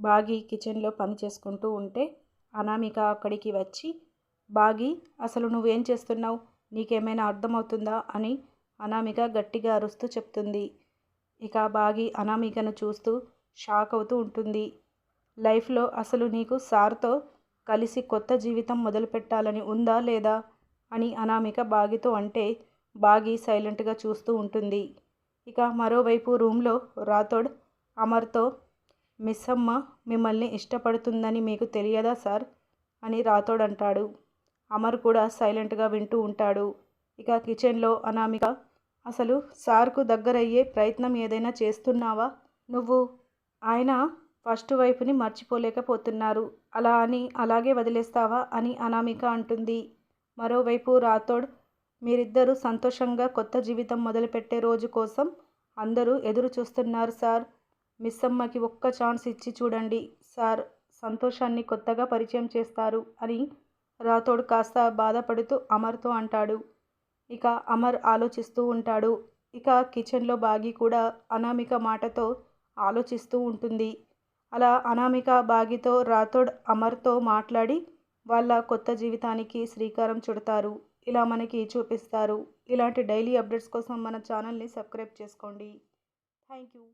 బాగి కిచెన్లో పని చేసుకుంటూ ఉంటే అనామిక అక్కడికి వచ్చి బాగి అసలు నువ్వేం చేస్తున్నావు? నీకేమైనా అర్థమవుతుందా? అని అనామిక గట్టిగా అరుస్తూ చెప్తుంది. ఇక బాగి అనామికను చూస్తూ షాక్ అవుతూ ఉంటుంది. లైఫ్లో అసలు నీకు సార్తో కలిసి కొత్త జీవితం మొదలుపెట్టాలని ఉందా లేదా? అని అనామిక బాగితో అంటే బాగి సైలెంట్గా చూస్తూ ఉంటుంది. ఇక మరోవైపు రూమ్లో రాథోడ్ అమర్తో మిస్ అమ్మ మిమ్మల్ని ఇష్టపడుతుందని మీకు తెలియదా సార్? అని రాతోడంటాడు అంటాడు అమర్ కూడా సైలెంట్గా వింటూ ఉంటాడు. ఇక కిచెన్లో అనామిక అసలు సార్కు దగ్గరయ్యే ప్రయత్నం ఏదైనా చేస్తున్నావా? నువ్వు? ఆయన ఫస్ట్ వైపుని మర్చిపోలేకపోతున్నారు. అలా అని అలాగే వదిలేస్తావా? అని అనామిక అంటుంది. మరోవైపు రాథోడ్ మీరిద్దరూ సంతోషంగా కొత్త జీవితం మొదలుపెట్టే రోజు కోసం అందరూ ఎదురు చూస్తున్నారు సార్. మిస్ అమ్మకి ఒక్క ఛాన్స్ ఇచ్చి చూడండి. సార్ సంతోషాన్ని కొత్తగా పరిచయం చేస్తారు అని రాథోడ్ కాస్త బాధపడుతూ అమర్తో అంటాడు. ఇక అమర్ ఆలోచిస్తూ ఉంటాడు. ఇక కిచెన్లో బాగి కూడా అనామిక మాటతో ఆలోచిస్తూ ఉంటుంది. అలా అనామిక బాగితో రాథోడ్ అమర్తో మాట్లాడి వాళ్ళ కొత్త జీవితానికి శ్రీకారం చుడతారు. ఇలా మనకి చూపిస్తారు. ఇలాంటి డైలీ అప్డేట్స్ కోసం మన ఛానల్ని సబ్స్క్రైబ్ చేసుకోండి. Thank you.